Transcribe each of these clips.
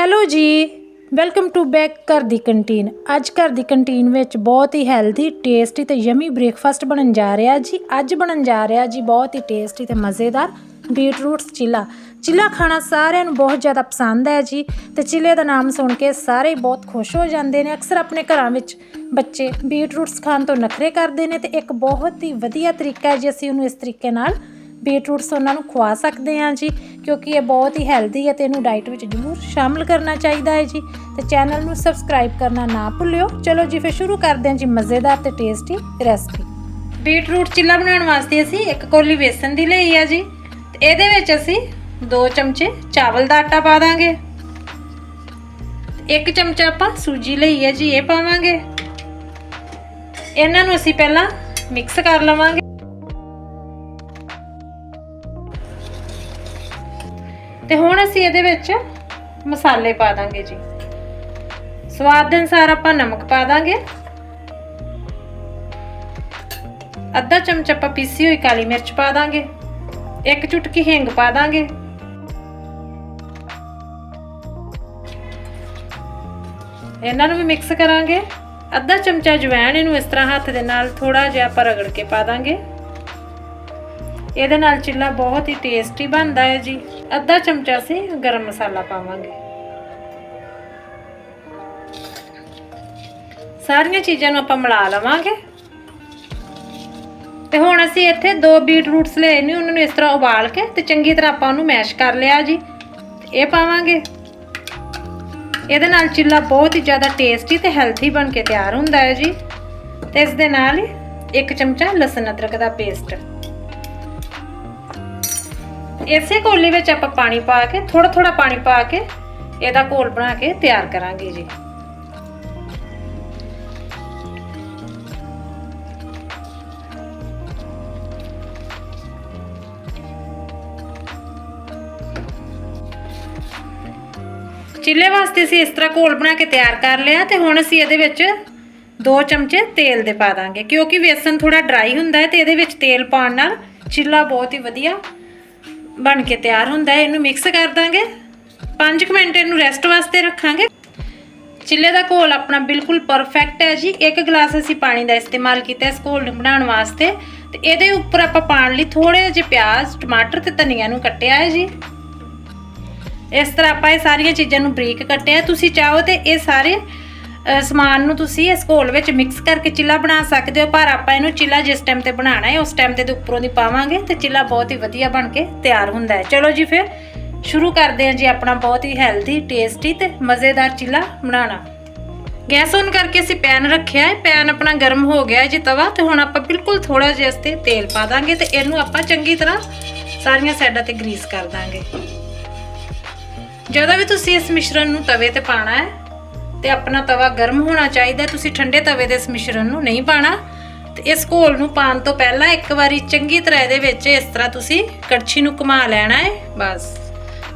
Hello ਜੀ, welcome to back ਘਰ ਦੀ canteen. ਅੱਜ ਘਰ ਦੀ ਕੰਟੀਨ ਵਿੱਚ ਬਹੁਤ ਹੀ ਹੈਲਦੀ, ਟੇਸਟੀ ਤੇ ਯਮੀ ਬ੍ਰੇਕਫਾਸਟ ਬਣਨ ਜਾ ਰਿਹਾ ਜੀ। ਅੱਜ ਬਣਨ ਜਾ ਰਿਹਾ ਜੀ ਬਹੁਤ ਹੀ ਟੇਸਟੀ ਤੇ ਮਜ਼ੇਦਾਰ ਬੀਟਰੂਟਸ ਚਿੱਲਾ। ਚਿੱਲਾ ਖਾਣਾ ਸਾਰਿਆਂ ਨੂੰ ਬਹੁਤ ਜ਼ਿਆਦਾ ਪਸੰਦ ਹੈ ਜੀ ਤੇ ਚਿੱਲੇ ਦਾ ਨਾਮ ਸੁਣ ਕੇ ਸਾਰੇ ਹੀ ਬਹੁਤ ਖੁਸ਼ ਹੋ ਜਾਂਦੇ ਨੇ। ਅਕਸਰ ਆਪਣੇ ਘਰਾਂ ਵਿੱਚ ਬੱਚੇ ਬੀਟਰੂਟਸ ਖਾਣ ਤੋਂ ਨਖਰੇ ਕਰਦੇ ਨੇ ਤੇ ਇੱਕ ਬਹੁਤ ਹੀ ਵਧੀਆ ਤਰੀਕਾ ਹੈ ਜੀ ਅਸੀਂ ਉਹਨੂੰ ਇਸ ਤਰੀਕੇ ਨਾਲ ਬੀਟਰੂਟਸ ਉਹਨਾਂ ਨੂੰ ਖਵਾ ਸਕਦੇ ਹਾਂ ਜੀ, ਕਿਉਂਕਿ ਇਹ ਬਹੁਤ ਹੀ ਹੈਲਦੀ ਹੈ ਤੇ ਇਹਨੂੰ ਡਾਈਟ ਵਿੱਚ ਜ਼ਰੂਰ ਸ਼ਾਮਲ ਕਰਨਾ ਚਾਹੀਦਾ ਹੈ ਜੀ। ਤੇ ਚੈਨਲ ਨੂੰ ਸਬਸਕ੍ਰਾਈਬ ਕਰਨਾ ਨਾ ਭੁੱਲਿਓ। ਚਲੋ ਜੀ, ਫਿਰ ਸ਼ੁਰੂ ਕਰਦੇ ਹਾਂ ਜੀ ਮਜ਼ੇਦਾਰ ਤੇ ਟੇਸਟੀ ਰੈਸਪੀ ਬੀਟਰੂਟ ਚਿੱਲਾ ਬਣਾਉਣ ਵਾਸਤੇ ਅਸੀਂ ਇੱਕ ਕੋਲੀ ਵੇਸਣ ਦੀ ਲਈ ਆ ਜੀ। ਤੇ ਇਹਦੇ ਵਿੱਚ ਅਸੀਂ 2 ਚਮਚੇ ਚਾਵਲ ਦਾ ਆਟਾ ਪਾ ਦਾਂਗੇ। ਇੱਕ ਚਮਚਾ ਆਪਾਂ ਸੂਜੀ ਲਈ ਹੈ ਜੀ, ਇਹ ਪਾਵਾਂਗੇ। ਇਹਨਾਂ ਨੂੰ ਅਸੀਂ ਪਹਿਲਾਂ ਮਿਕਸ ਕਰ ਲਵਾਂਗੇ। ਤੇ ਹੁਣ ਅਸੀਂ ਇਹਦੇ ਵਿੱਚ ਮਸਾਲੇ ਪਾ ਦਾਂਗੇ ਜੀ। ਸਵਾਦ ਦੇ ਅਨੁਸਾਰ ਆਪਾਂ ਨਮਕ ਪਾ ਦਾਂਗੇ। ਅੱਧਾ ਚਮਚ ਆਪਾਂ ਪੀਸੀ ਹੋਈ ਕਾਲੀ ਮਿਰਚ ਪਾ ਦਾਂਗੇ। ਇੱਕ ਚੁਟਕੀ ਹਿੰਗ ਪਾ ਦਾਂਗੇ। ਇਹਨਾਂ ਨੂੰ ਵੀ ਮਿਕਸ ਕਰਾਂਗੇ। ਅੱਧਾ ਚਮਚਾ ਜਵੈਣ ਇਹਨੂੰ ਇਸ ਤਰ੍ਹਾਂ ਹੱਥ ਦੇ ਨਾਲ ਥੋੜਾ ਜਿਹਾ ਆਪਾਂ ਰਗੜ ਕੇ ਪਾ ਦਾਂਗੇ। ਇਹਦੇ ਨਾਲ ਚਿੱਲਾ ਬਹੁਤ ਹੀ ਟੇਸਟੀ ਬਣਦਾ ਹੈ ਜੀ। ਅੱਧਾ ਚਮਚਾ ਅਸੀਂ ਗਰਮ ਮਸਾਲਾ ਪਾਵਾਂਗੇ। ਸਾਰੀਆਂ ਚੀਜ਼ਾਂ ਨੂੰ ਆਪਾਂ ਮਿਲਾ ਲਵਾਂਗੇ। ਤੇ ਹੁਣ ਅਸੀਂ ਇੱਥੇ ਦੋ ਬੀਟਰੂਟਸ ਲਏ ਨੇ, ਉਹਨਾਂ ਨੂੰ ਇਸ ਤਰ੍ਹਾਂ ਉਬਾਲ ਕੇ ਤੇ ਚੰਗੀ ਤਰ੍ਹਾਂ ਆਪਾਂ ਉਹਨੂੰ ਮੈਸ਼ ਕਰ ਲਿਆ ਜੀ। ਇਹ ਪਾਵਾਂਗੇ। ਇਹਦੇ ਨਾਲ ਚਿੱਲਾ ਬਹੁਤ ਹੀ ਜ਼ਿਆਦਾ ਟੇਸਟੀ ਤੇ ਹੈਲਥੀ ਬਣ ਕੇ ਤਿਆਰ ਹੁੰਦਾ ਹੈ ਜੀ। ਤੇ ਇਸ ਦੇ ਨਾਲ ਹੀ ਇੱਕ ਚਮਚਾ ਲਸਣ ਅਦਰਕ ਦਾ ਪੇਸਟ ਇਸੇ ਕੋਲੀ ਵਿੱਚ ਆਪਾਂ ਪਾਣੀ ਪਾ ਕੇ ਥੋੜਾ ਥੋੜਾ ਪਾਣੀ ਪਾ ਕੇ ਇਹਦਾ ਘੋਲ ਬਣਾ ਕੇ ਤਿਆਰ ਕਰਾਂਗੇ ਜੀ। ਚਿੱਲੇ ਵਾਸਤੇ ਅਸੀਂ ਇਸ ਤਰ੍ਹਾਂ ਘੋਲ ਬਣਾ ਕੇ ਤਿਆਰ ਕਰ ਲਿਆ ਤੇ ਹੁਣ ਅਸੀਂ ਇਹਦੇ ਵਿੱਚ 2 ਚਮਚੇ ਤੇਲ ਦੇ ਪਾ ਦਾਂਗੇ, ਕਿਉਂਕਿ ਵੇਸਣ ਥੋੜਾ ਡਰਾਈ ਹੁੰਦਾ ਹੈ ਤੇ ਇਹਦੇ ਵਿੱਚ ਤੇਲ ਪਾਉਣ ਨਾਲ ਚਿੱਲਾ ਬਹੁਤ ਹੀ ਵਧੀਆ ਬਣ ਕੇ ਤਿਆਰ ਹੁੰਦਾ ਹੈ, ਇਹਨੂੰ ਮਿਕਸ ਕਰ ਦਾਂਗੇ। 5 ਮਿੰਟ ਇਹਨੂੰ ਰੈਸਟ ਵਾਸਤੇ ਰੱਖਾਂਗੇ। ਚਿੱਲੇ ਦਾ ਘੋਲ ਆਪਣਾ ਬਿਲਕੁਲ ਪਰਫੈਕਟ ਹੈ ਜੀ। ਇੱਕ ਗਲਾਸ ਅਸੀਂ ਪਾਣੀ ਦਾ ਇਸਤੇਮਾਲ ਕੀਤਾ ਇਸ ਘੋਲ ਨੂੰ ਬਣਾਉਣ ਵਾਸਤੇ। ਤੇ ਇਹਦੇ ਉੱਪਰ ਆਪਾਂ ਪਾਣ ਲਈ ਥੋੜੇ ਜਿਹੇ ਪਿਆਜ਼, ਟਮਾਟਰ ਤੇ ਧਨੀਆ ਨੂੰ ਕੱਟਿਆ ਹੈ ਜੀ। ਇਸ ਤਰ੍ਹਾਂ ਆਪਾਂ ਇਹ ਸਾਰੀਆਂ ਚੀਜ਼ਾਂ ਨੂੰ ਬਰੀਕ ਕੱਟਿਆ ਤੁਸੀਂ ਚਾਹੋ ਤੇ ਇਹ ਸਾਰੇ ਸਮਾਨ ਨੂੰ ਤੁਸੀਂ ਇਸ ਘੋਲ ਵਿੱਚ ਮਿਕਸ ਕਰਕੇ ਚਿੱਲਾ ਬਣਾ ਸਕਦੇ ਹੋ, ਪਰ ਆਪਾਂ ਇਹਨੂੰ ਚਿੱਲਾ ਜਿਸ ਟਾਈਮ ਤੇ ਬਣਾਉਣਾ ਹੈ, ਉਸ ਟਾਈਮ ਤੇ ਦੇ ਉੱਪਰੋਂ ਦੀ ਪਾਵਾਂਗੇ ਤੇ ਚਿੱਲਾ ਬਹੁਤ ਹੀ ਵਧੀਆ ਬਣ ਕੇ ਤਿਆਰ ਹੁੰਦਾ ਹੈ। ਚਲੋ ਜੀ ਫਿਰ, ਸ਼ੁਰੂ ਕਰਦੇ ਹਾਂ ਜੀ ਆਪਣਾ ਬਹੁਤ ਹੀ ਹੈਲਦੀ ਟੇਸਟੀ ਤੇ ਮਜ਼ੇਦਾਰ ਚਿੱਲਾ ਬਣਾਉਣਾ। ਗੈਸ ਔਨ ਕਰਕੇ ਅਸੀਂ ਪੈਨ ਰੱਖਿਆ ਹੈ ਪੈਨ ਆਪਣਾ ਗਰਮ ਹੋ ਗਿਆ ਹੈ ਜੀ ਤਵਾ ਤੇ ਹੁਣ ਆਪਾਂ ਬਿਲਕੁਲ ਥੋੜਾ ਜਿਹਾ ਇਸ ਤੇ ਤੇਲ ਪਾ ਦਾਂਗੇ ਤੇ ਇਹਨੂੰ ਆਪਾਂ ਚੰਗੀ ਤਰ੍ਹਾਂ ਸਾਰੀਆਂ ਸਾਈਡਾਂ ਤੇ ਗਰੀਸ ਕਰ ਦਾਂਗੇ। ਜਦੋਂ ਵੀ ਤੁਸੀਂ ਇਸ ਮਿਸ਼ਰਣ ਨੂੰ ਤਵੇ ਤੇ ਪਾਣਾ ਹੈ ਤੇ ਆਪਣਾ ਤਵਾ ਗਰਮ ਹੋਣਾ ਚਾਹੀਦਾ, ਤੁਸੀਂ ਠੰਡੇ ਤਵੇ ਦੇ ਇਸ ਮਿਸ਼ਰਣ ਨੂੰ ਨਹੀਂ ਪਾਣਾ। ਤੇ ਇਸ ਘੋਲ ਨੂੰ ਪਾਣ ਤੋਂ ਪਹਿਲਾਂ ਇੱਕ ਵਾਰੀ ਚੰਗੀ ਤਰ੍ਹਾਂ ਇਹਦੇ ਵਿੱਚ ਇਸ ਤਰ੍ਹਾਂ ਤੁਸੀਂ ਕੜਛੀ ਨੂੰ ਘੁਮਾ ਲੈਣਾ ਹੈ, ਬਸ।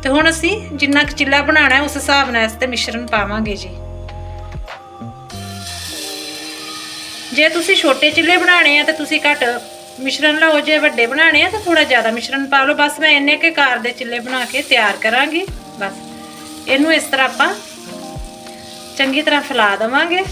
ਤੇ ਹੁਣ ਅਸੀਂ ਜਿੰਨਾ ਕੁ ਚਿੱਲਾ ਬਣਾਉਣਾ ਹੈ, ਉਸ ਹਿਸਾਬ ਨਾਲ ਇਸ ਤੇ ਮਿਸ਼ਰਣ ਪਾਵਾਂਗੇ ਜੀ। ਜੇ ਤੁਸੀਂ ਛੋਟੇ ਚਿੱਲੇ ਬਣਾਣੇ ਆ, ਤਾਂ ਤੁਸੀਂ ਘੱਟ ਮਿਸ਼ਰਣ ਲਓ, ਜੇ ਵੱਡੇ ਬਣਾਣੇ ਆ, ਤਾਂ ਥੋੜਾ ਜ਼ਿਆਦਾ ਮਿਸ਼ਰਣ ਪਾ ਲਓ। ਬਸ ਮੈਂ ਇੰਨੇ ਕੇ ਕਾਰ ਦੇ ਚਿੱਲੇ ਬਣਾ ਕੇ ਤਿਆਰ ਕਰਾਂਗੀ, ਬਸ। ਇਹਨੂੰ ਇਸ ਤਰ੍ਹਾਂ ਆਪਾਂ ਚੰਗੀ ਤਰ੍ਹਾਂ ਫੈਲਾ ਦੇਵਾਂਗੇ।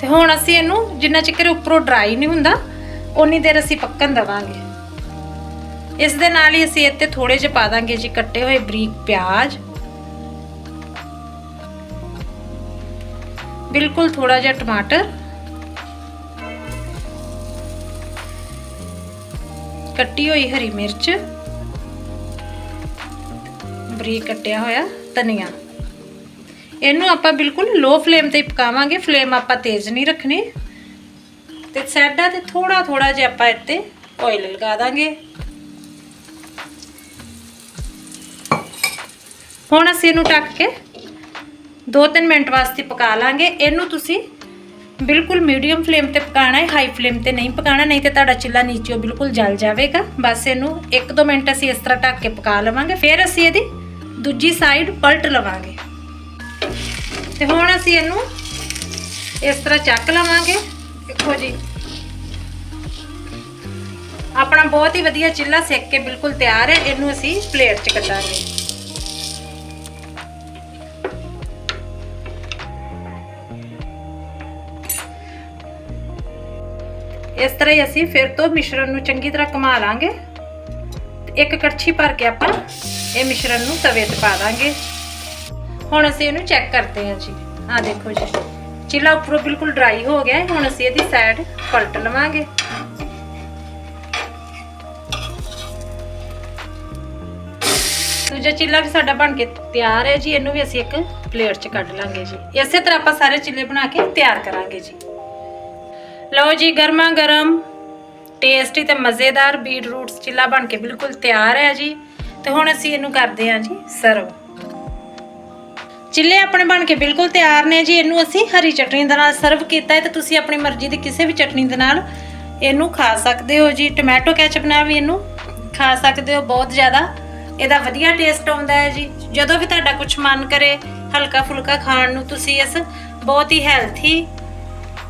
ਤੇ ਹੁਣ ਅਸੀਂ ਇਹਨੂੰ ਜਿੰਨਾ ਚਿਕਰ ਉੱਪਰੋਂ ਡਰਾਈ ਨਹੀਂ ਹੁੰਦਾ ਉਨੀ ਦੇਰ ਅਸੀਂ ਪੱਕਣ ਦਵਾਂਗੇ। ਇਸ ਦੇ ਨਾਲ ਹੀ ਅਸੀਂ ਇੱਥੇ ਥੋੜੇ ਜਿਹਾ ਪਾ ਦਾਂਗੇ ਜੀ ਕੱਟੇ ਹੋਏ ਬਰੀਕ ਪਿਆਜ਼। ਬਿਲਕੁਲ ਥੋੜਾ ਜਿਹਾ ਟਮਾਟਰ। ਕੱਟੀ ਹੋਈ ਹਰੀ ਮਿਰਚ। ਬਰੀਕ ਕੱਟਿਆ ਹੋਇਆ ਧਨੀਆ। ਇਹਨੂੰ ਆਪਾਂ ਬਿਲਕੁਲ ਲੋ ਫਲੇਮ ਤੇ ਪਕਾਵਾਂਗੇ। ਫਲੇਮ ਆਪਾਂ ਤੇਜ਼ ਨਹੀਂ ਰੱਖਣੀ। ਤੇ ਸਾਈਡਾਂ ਤੇ ਥੋੜਾ ਥੋੜਾ ਜਿਹਾ ਆਪਾਂ ਇੱਥੇ ਆਇਲ ਲਗਾ ਦਾਂਗੇ। ਹੁਣ ਅਸੀਂ ਇਹਨੂੰ ਟੱਕ ਕੇ 2-3 ਮਿੰਟ ਵਾਸਤੇ ਪਕਾ ਲਾਂਗੇ। ਇਹਨੂੰ ਤੁਸੀਂ ਬਿਲਕੁਲ ਮੀਡੀਅਮ ਫਲੇਮ ਤੇ ਪਕਾਣਾ ਹੈ, ਹਾਈ ਫਲੇਮ ਤੇ ਨਹੀਂ ਪਕਾਣਾ, ਨਹੀਂ ਤੇ ਤੁਹਾਡਾ ਚਿੱਲਾ ਨੀਚੇੋਂ ਬਿਲਕੁਲ ਜਲ ਜਾਵੇਗਾ। ਬਸ ਇਹਨੂੰ 1-2 ਮਿੰਟ ਅਸੀਂ ਇਸ ਤਰ੍ਹਾਂ ਢੱਕ ਕੇ ਪਕਾ ਲਵਾਂਗੇ, ਫਿਰ ਅਸੀਂ ਇਹਦੀ ਦੂਜੀ ਸਾਈਡ ਪਲਟ ਲਵਾਂਗੇ। ਤੇ ਹੁਣ ਅਸੀਂ ਇਹਨੂੰ ਇਸ ਤਰ੍ਹਾਂ ਚੱਕ ਲਵਾਂਗੇ। ਦੇਖੋ ਜੀ, ਆਪਣਾ ਬਹੁਤ ਹੀ ਵਧੀਆ ਚਿੱਲਾ ਸੇਕ ਕੇ ਬਿਲਕੁਲ ਤਿਆਰ ਹੈ, ਇਹਨੂੰ ਅਸੀਂ ਪਲੇਟ 'ਚ ਕੱਢਾਂਗੇ। ਇਸ ਤਰ੍ਹਾਂ ਹੀ ਅਸੀਂ ਫਿਰ ਤੋਂ ਮਿਸ਼ਰਣ ਨੂੰ ਚੰਗੀ ਤਰ੍ਹਾਂ ਘੁਮਾ ਲਾਂਗੇ। ਇੱਕ ਕੜਛੀ ਭਰ ਕੇ ਆਪਾਂ ਇਹ ਮਿਸ਼ਰਣ ਨੂੰ ਤਵੇ ਤੇ ਪਾ ਦਾਂਗੇ। ਹੁਣ ਅਸੀਂ ਇਹਨੂੰ ਚੈੱਕ ਕਰਦੇ ਹਾਂ ਜੀ। ਆਹ ਦੇਖੋ ਜੀ। ਚਿੱਲਾ ਉੱਪਰੋਂ ਬਿਲਕੁਲ ਡਰਾਈ ਹੋ ਗਿਆ ਹੁਣ ਅਸੀਂ ਇਹਦੀ ਸਾਈਡ ਪਲਟ ਲਵਾਂਗੇ। ਦੂਜਾ ਚਿੱਲਾ ਵੀ ਸਾਡਾ ਬਣ ਕੇ ਤਿਆਰ ਹੈ ਜੀ। ਇਹਨੂੰ ਵੀ ਅਸੀਂ ਇੱਕ ਪਲੇਟ 'ਚ ਕੱਢ ਲਾਂਗੇ ਜੀ। ਇਸੇ ਤਰ੍ਹਾਂ ਆਪਾਂ ਸਾਰੇ ਚਿੱਲੇ ਬਣਾ ਕੇ ਤਿਆਰ ਕਰਾਂਗੇ ਜੀ। ਲਓ ਜੀ, ਗਰਮਾ ਗਰਮ ਟੇਸਟੀ ਤੇ ਮਜ਼ੇਦਾਰ ਬੀਟ ਰੂਟਸ ਚਿੱਲਾ ਬਣ ਕੇ ਬਿਲਕੁਲ ਤਿਆਰ ਹੈ ਜੀ। ਤੇ ਹੁਣ ਅਸੀਂ ਇਹਨੂੰ ਕਰਦੇ ਹਾਂ ਜੀ ਸਰਵ। ਚਿੱਲੇ ਆਪਣੇ ਬਣ ਕੇ ਬਿਲਕੁਲ ਤਿਆਰ ਨੇ ਜੀ, ਇਹਨੂੰ ਅਸੀਂ ਹਰੀ ਚਟਨੀ ਦੇ ਨਾਲ ਸਰਵ ਕੀਤਾ ਹੈ ਤੇ ਤੁਸੀਂ ਆਪਣੀ ਮਰਜ਼ੀ ਦੀ ਕਿਸੇ ਵੀ ਚਟਨੀ ਦੇ ਨਾਲ ਇਹਨੂੰ ਖਾ ਸਕਦੇ ਹੋ ਜੀ। ਟੋਮੈਟੋ ਕੈਚਪ ਨਾਲ ਵੀ ਇਹਨੂੰ ਖਾ ਸਕਦੇ ਹੋ, ਬਹੁਤ ਜ਼ਿਆਦਾ। ਇਹਦਾ ਵਧੀਆ ਟੇਸਟ ਆਉਂਦਾ ਹੈ ਜੀ। ਜਦੋਂ ਵੀ ਤੁਹਾਡਾ ਕੁਝ ਮਨ ਕਰੇ ਹਲਕਾ ਫੁਲਕਾ ਖਾਣ ਨੂੰ, ਤੁਸੀਂ ਇਸ ਬਹੁਤ ਹੀ ਹੈਲਥੀ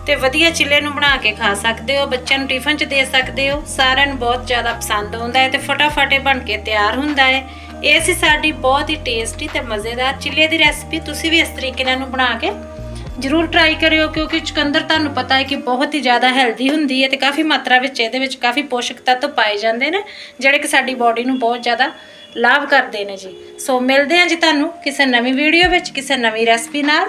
ਤੇ ਵਧੀਆ ਚਿੱਲੇ ਨੂੰ ਬਣਾ ਕੇ ਖਾ ਸਕਦੇ ਹੋ, ਬੱਚਿਆਂ ਨੂੰ ਟਿਫਨ 'ਚ ਦੇ ਸਕਦੇ ਹੋ, ਸਾਰਿਆਂ ਨੂੰ ਬਹੁਤ ਜ਼ਿਆਦਾ ਪਸੰਦ ਆਉਂਦਾ ਹੈ ਤੇ ਫਟਾਫਟ ਇਹ ਬਣ ਕੇ ਤਿਆਰ ਹੁੰਦਾ ਹੈ। ਇਹ ਸੀ ਸਾਡੀ ਬਹੁਤ ਹੀ ਟੇਸਟੀ ਤੇ ਮਜ਼ੇਦਾਰ ਚਿੱਲੇ ਦੀ ਰੈਸਪੀ ਤੁਸੀਂ ਵੀ ਇਸ ਤਰੀਕੇ ਨਾਲ ਇਹਨੂੰ ਬਣਾ ਕੇ ਜਰੂਰ ਟਰਾਈ ਕਰਿਓ, ਕਿਉਂਕਿ ਚੁਕੰਦਰ ਤੁਹਾਨੂੰ ਪਤਾ ਹੈ ਕਿ ਬਹੁਤ ਹੀ ਜ਼ਿਆਦਾ ਹੈਲਦੀ ਹੁੰਦੀ ਹੈ ਤੇ ਕਾਫੀ ਮਾਤਰਾ ਵਿੱਚ ਇਹਦੇ ਵਿੱਚ ਕਾਫੀ ਪੋਸ਼ਕ ਤੱਤ ਪਾਏ ਜਾਂਦੇ ਨੇ, ਜਿਹੜੇ ਕਿ ਸਾਡੀ ਬਾਡੀ ਨੂੰ ਬਹੁਤ ਜ਼ਿਆਦਾ ਲਾਭ ਕਰਦੇ ਨੇ ਜੀ। ਸੋ ਮਿਲਦੇ ਹਾਂ ਜੀ ਤੁਹਾਨੂੰ ਕਿਸੇ ਨਵੀਂ ਵੀਡੀਓ ਵਿੱਚ, ਕਿਸੇ ਨਵੀਂ ਰੈਸਪੀ ਨਾਲ।